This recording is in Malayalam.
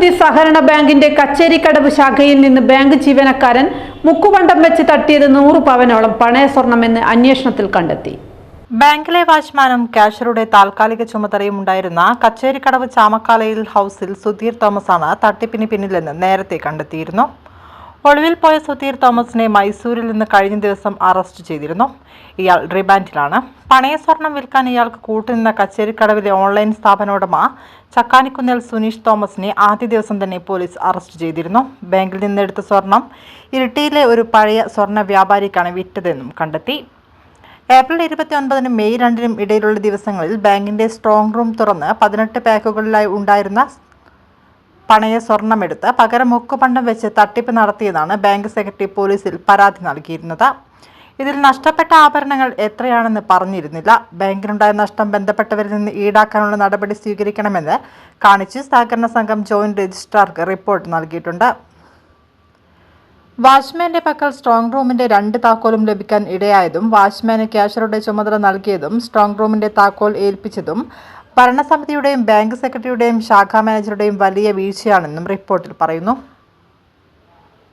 സമിതി സഹകരണ ബാങ്കിന്റെ കച്ചേരിക്കടവ് ശാഖയിൽ നിന്ന് ബാങ്ക് ജീവനക്കാരൻ മുക്കുപണ്ടം വെച്ച് തട്ടിയത് നൂറ് പവനോളം പണയ സ്വർണമെന്ന് അന്വേഷണത്തിൽ കണ്ടെത്തി. ബാങ്കിലെ വാച്ച്മാനും ക്യാഷറുടെ താൽക്കാലിക ചുമതലയും ഉണ്ടായിരുന്ന കച്ചേരിക്കടവ് ചാമക്കാലയിൽ ഹൌസിൽ സുധീർ തോമസാണ് തട്ടിപ്പിന് പിന്നിലെന്ന് നേരത്തെ കണ്ടെത്തിയിരുന്നു. ഒളിവിൽ പോയ സുധീർ തോമസിനെ മൈസൂരിൽ നിന്ന് കഴിഞ്ഞ ദിവസം അറസ്റ്റ് ചെയ്തിരുന്നു. ഇയാൾ റിമാൻഡിലാണ്. പണയ സ്വർണം വിൽക്കാൻ ഇയാൾക്ക് കൂട്ടുനിന്ന കച്ചേരിക്കടവിലെ ഓൺലൈൻ സ്ഥാപനോടമ ചക്കാനിക്കുന്നേൽ സുനീഷ് തോമസിനെ ആദ്യ ദിവസം തന്നെ പോലീസ് അറസ്റ്റ് ചെയ്തിരുന്നു. ബാങ്കിൽ നിന്നെടുത്ത സ്വർണം ഇരിട്ടിയിലെ ഒരു പഴയ സ്വർണ വ്യാപാരിക്കാണ് വിറ്റതെന്നും കണ്ടെത്തി. ഏപ്രിൽ ഇരുപത്തി ഒൻപതിനും മെയ് രണ്ടിനും ഇടയിലുള്ള ദിവസങ്ങളിൽ ബാങ്കിന്റെ സ്ട്രോങ് റൂം തുറന്ന് പതിനെട്ട് പാക്കുകളിലായി ഉണ്ടായിരുന്ന പണയ സ്വർണമെടുത്ത് പകരം മുക്കുപണ്ടം വെച്ച് തട്ടിപ്പ് നടത്തിയതാണ് ബാങ്ക് സെക്രട്ടറി പോലീസിൽ പരാതി നൽകിയിരുന്നത്. ഇതിൽ നഷ്ടപ്പെട്ട ആഭരണങ്ങൾ എത്രയാണെന്ന് പറഞ്ഞിരുന്നില്ല. ബാങ്കിനുണ്ടായ നഷ്ടം ബന്ധപ്പെട്ടവരിൽ നിന്ന് ഈടാക്കാനുള്ള നടപടി സ്വീകരിക്കണമെന്ന് കാണിച്ച് സഹകരണ സംഘം ജോയിന്റ് രജിസ്ട്രാർക്ക് റിപ്പോർട്ട് നൽകിയിട്ടുണ്ട്. വാച്ച്മാന്റെ പക്കൽ സ്ട്രോങ് റൂമിന്റെ രണ്ട് താക്കോലും ലഭിക്കാൻ ഇടയായതും വാച്ച്മാന് ക്യാഷറുടെ ചുമതല നൽകിയതും സ്ട്രോങ് റൂമിന്റെ താക്കോൽ ഏൽപ്പിച്ചതും ഭരണസമിതിയുടെയും ബാങ്ക് സെക്രട്ടറിയുടെയും ശാഖാ മാനേജറുടെയും വലിയ വീഴ്ചയാണെന്നും റിപ്പോർട്ടിൽ പറയുന്നു.